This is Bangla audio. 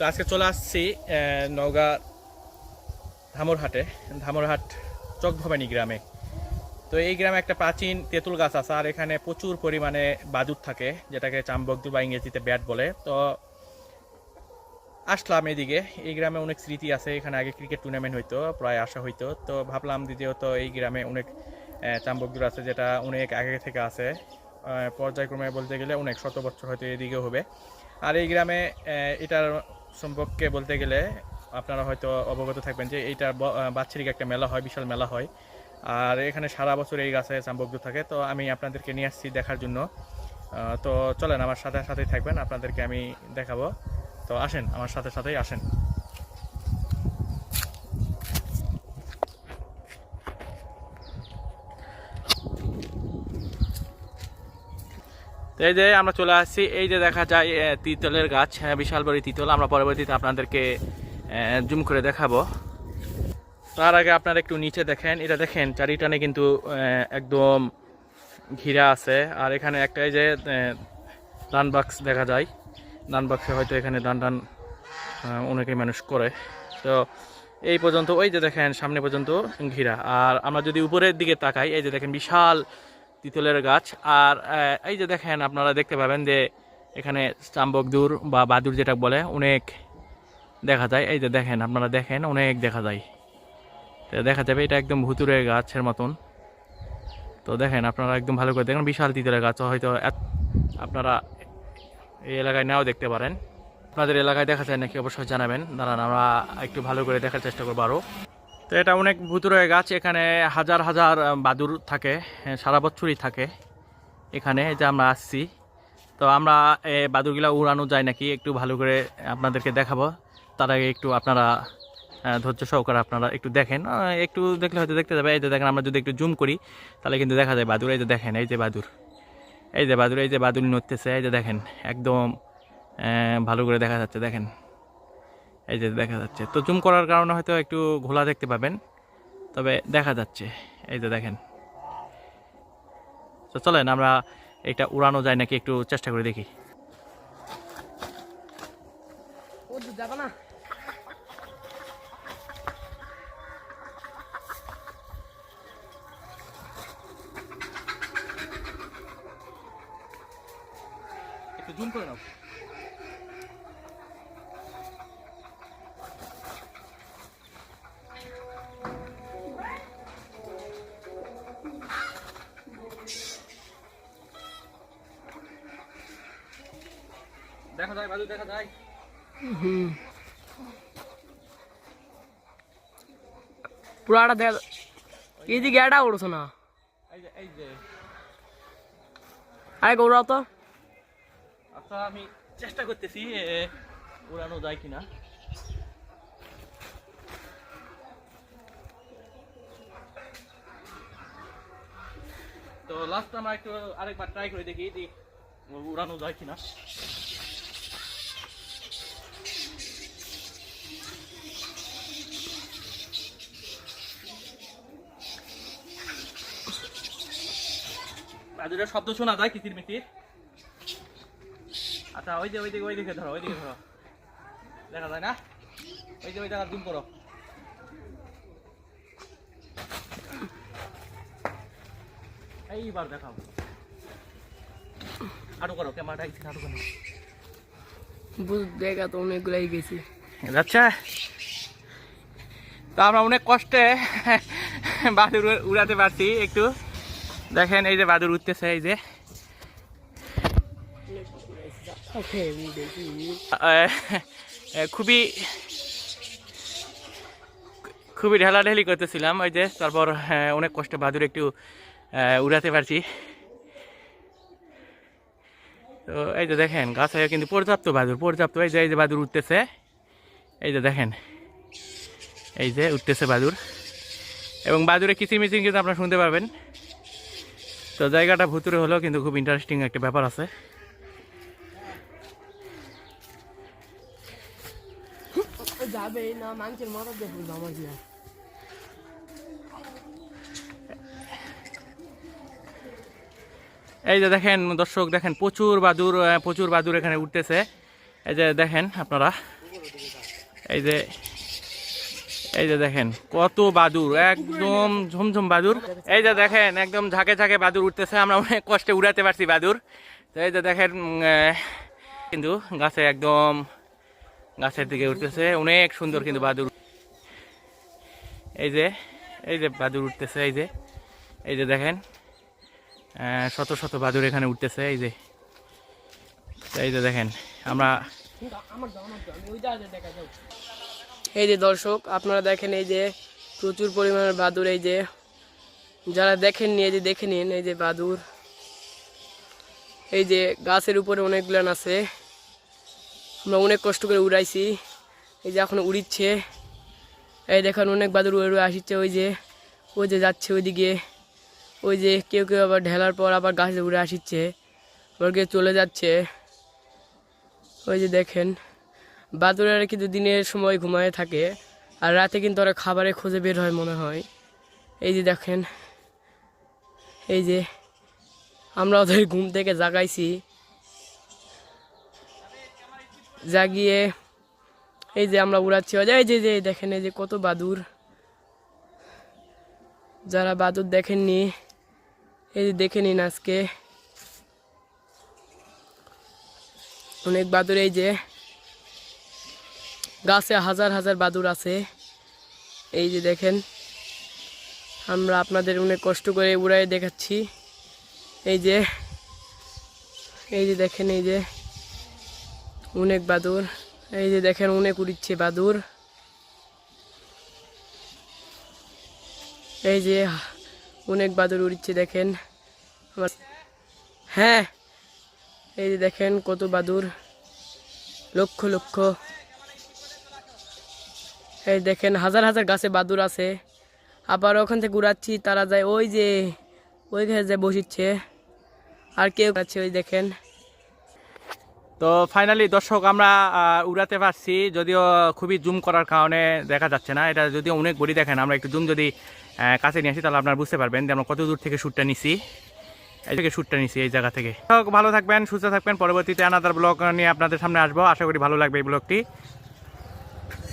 তো আজকে চলে আসছি নওগাঁ ধামরহাটে। ধামরহাট চকভবানী গ্রামে। তো এই গ্রামে একটা প্রাচীন তেঁতুল গাছ আছে, আর এখানে প্রচুর পরিমাণে বাদুর থাকে, যেটাকে চাম্বকদুর বা ইংরেজিতে ব্যাট বলে। তো আসলাম এদিকে। এই গ্রামে অনেক স্মৃতি আছে, এখানে আগে ক্রিকেট টুর্নামেন্ট হইতো, প্রায় আসা হইতো। তো ভাবলাম দ্বিতীয়ত এই গ্রামে অনেক চাম্বকদুর আছে, যেটা অনেক আগে থেকে আছে পর্যায়ক্রমে বলতে গেলে অনেক শত বছর হয়তো এদিকে হবে। আর এই গ্রামে এটার সম্পর্কে বলতে গেলে আপনারা হয়তো অবগত থাকবেন যে এইটা বাৎসরিক একটা মেলা হয়, বিশাল মেলা হয়। আর এখানে সারা বছর এই গাছে চাম্বকদুর থাকে। তো আমি আপনাদেরকে নিয়ে আসছি দেখার জন্য। তো চলেন, আমার সাথে সাথেই থাকবেন। আপনাদেরকে আমি দেখাবো। তো আসেন, আমার সাথে সাথেই আসেন। তো এই যে আমরা চলে আসছি এই যে দেখা যায় তিতলের গাছ। হ্যাঁ, বিশাল বড় তিতল। আমরা পরবর্তীতে আপনাদেরকে জুম করে দেখাবো। তার আগে আপনারা একটু নিচে দেখেন। এটা দেখেন চারিটানে কিন্তু একদম ঘিরা আছে। আর এখানে একটা এই যে ডান বাক্স দেখা যায়। ডান বাক্সে হয়তো এখানে ডান ডান অনেকেই মানুষ করে। তো এই পর্যন্ত ওই যে দেখেন সামনে পর্যন্ত ঘিরা। আর আমরা যদি উপরের দিকে তাকাই এই যে দেখেন বিশাল তিতলের গাছ। আর এই যে দেখেন আপনারা দেখতে পাবেন যে এখানে চাম্বকদুর বা বাদুর যেটা বলে, অনেক দেখা যায়। এই যে দেখেন, আপনারা দেখেন, অনেক দেখা যায়। দেখা যাবে, এটা একদম ভুতুরে গাছের মতন। তো দেখেন, আপনারা একদম ভালো করে দেখেন, বিশাল তিতলের গাছ। হয়তো আপনারা এই এলাকায় নাও দেখতে পারেন। আপনাদের এলাকায় দেখা যায় নাকি, অবশ্যই জানাবেন। দাঁড়ান, আমরা একটু ভালো করে দেখার চেষ্টা করব আরও তো এটা অনেক ভুতুরে গাছ, এখানে হাজার হাজার বাদুর থাকে সারা বছরই থাকে এখানে যে আমরা আসছি। তো আমরা বাদুরগুলা উড়ানো যায় নাকি, একটু ভালো করে আপনাদেরকে দেখাবো। তার আগে একটু আপনারা ধৈর্য সহকারে আপনারা একটু দেখেন। একটু দেখলে হয়তো দেখতে যাবে, এই যে দেখেন, আমরা যদি একটু জুম করি, তাহলে কিন্তু দেখা যায় বাদুর, এই যে দেখেন, এই যে বাদুর, এই যে বাদুর, এই যে বাদুর নড়তেছে, এই যে দেখেন, একদম ভালো করে দেখা যাচ্ছে, দেখেন। এই যে দেখা যাচ্ছে। তো জুম করার কারণে হয়তো একটু ঘোলা দেখতে পাবেন। তবে দেখা যাচ্ছে। এই যে দেখেন। তো চলেন, আমরা এটা উড়ানো যায় নাকি একটু চেষ্টা করে দেখি। জুম করে নাও। দেখা যায় বাজু দেখা যায়। হুম। পুরাটা দেখ এই যে গেটা উড়ছো না। আরে গৌরাও তো আচ্ছা আমি চেষ্টা করতেছি উড়ানো যায় কিনা। তো লাস্ট আমরা একটু আরেকবার ট্রাই করে দেখি উড়ানো যায় কিনা। বাদুরের শব্দ শোনা যায় কিচির মিচির। আচ্ছা ওই যে ওই দিকে ওই দিকে ধরো ওই দিকে ধরো। দেখা যায় না? ওই যে ওই জায়গা জুম করো। এইবার দেখাও। আরও করো ক্যামেরাটা ইচ্ছে আরও করো। বুঝ দেখা তো অনেকগুলাই গেছি। আচ্ছা তো আমরা অনেক কষ্টে বাদুর উড়াতে পারছি একটু। দেখেন এই যে বাদুর উঠতেছে এই যে। খুবই খুবই ঢেলাঢেলি করতেছিলাম ওই যে তারপর অনেক কষ্টে বাদুর একটু উড়াতে পারছি। তো এই যে দেখেন গাছে কিন্তু পর্যাপ্ত বাদুর পর্যাপ্ত এই যে এই যে বাদুর উঠতেছে। এই যে দেখেন এই যে উঠতেছে বাদুর এবং বাদুরে কিচিরমিচির কিন্তু আপনারা শুনতে পাবেন তো জায়গাটা ভুতুরে হলেও কিন্তু খুব ইন্টারেস্টিং একটা ব্যাপার আছে। এই যে দেখেন দর্শক, দেখেন প্রচুর বাদুর প্রচুর বাদুর এখানে উঠতেছে। এই যে দেখেন আপনারা, এই যে এই যে দেখেন, কত বাদুর, একদম ঝুমঝুম বাদুর। এই যে দেখেন, একদম ঝাঁকে ঝাঁকে বাদুর উঠতেছে, আমরা অনেক কষ্টে উড়াতে পারছি বাদুর। তো এই যে দেখেন কিন্তু গাছে একদম গাছের দিকে উঠতেছে, অনেক সুন্দর কিন্তু বাদুর। এই যে এই যে বাদুর উঠতেছে, এই যে এই যে দেখেন শত শত বাদুর এখানে উঠতেছে, এই যে। এই যে দেখেন, আমরা এই যে দর্শক, আপনারা দেখেন এই যে প্রচুর পরিমাণের বাদুর এই যে যারা দেখেননি, এই যে দেখে নিন, এই যে বাদুর এই যে গাছের উপরে অনেকগুলান আছে। আমরা অনেক কষ্ট করে উড়াইছি। এই যে এখন উড়িচ্ছে। এই দেখেন অনেক বাদুর উড়ে উড়ে আসছে ওই যে ওই যে যাচ্ছে ওইদিকে। ওই যে কেউ কেউ আবার ঢেলার পর আবার গাছে উড়ে আসছে কেউ চলে যাচ্ছে। ওই যে দেখেন। বাদুরেরা কিন্তু দিনের সময় ঘুমায় থাকে, আর রাতে কিন্তু ওরা খাবারে খুঁজে বের হয় মনে হয়। এই যে দেখেন, এই যে আমরা ওদের ঘুম থেকে জাগাইছি। জাগিয়ে এই যে আমরা উড়াচ্ছি। এই যে যে দেখেন, এই যে কত বাদুর। যারা বাদুর দেখেননি, এই যে দেখে নিন আজকে। অনেক বাদুর এই যে গাছে হাজার হাজার বাদুর আছে। এই যে দেখেন, আমরা আপনাদের অনেক কষ্ট করে উড়াই দেখাচ্ছি। এই যে এই যে দেখেন, এই যে অনেক বাদুর। এই যে দেখেন, অনেক উড়িচ্ছে বাদুর। এই যে অনেক বাদুর উড়িচ্ছে, দেখেন। আমার হ্যাঁ এই যে দেখেন, কত বাদুর। লক্ষ লক্ষ। এই দেখেন, হাজার হাজার গাছে বাদুর আছে। আবার ওখান থেকে উড়াচ্ছি তারা যায় ওই যে ওইখানে যায় বসিচ্ছে। আর কেউ আছে ওই দেখেন। তো ফাইনালি দর্শক, আমরা উড়াতে পারছি। যদিও খুবই জুম করার কারণে দেখা যাচ্ছে না। এটা যদিও অনেক বড়ি দেখেন, আমরা একটু জুম যদি কাছে নিয়ে আসি, তাহলে আপনারা বুঝতে পারবেন যে আমরা কত দূর থেকে শ্যুটটা নিছি। এই থেকে শ্যুটটা নিছি এই জায়গা থেকে। ভালো থাকবেন, সুস্থ থাকবেন। পরবর্তীতে আনাদার ব্লগ নিয়ে আপনাদের সামনে আসব। আশা করি ভালো লাগবে এই ব্লগটি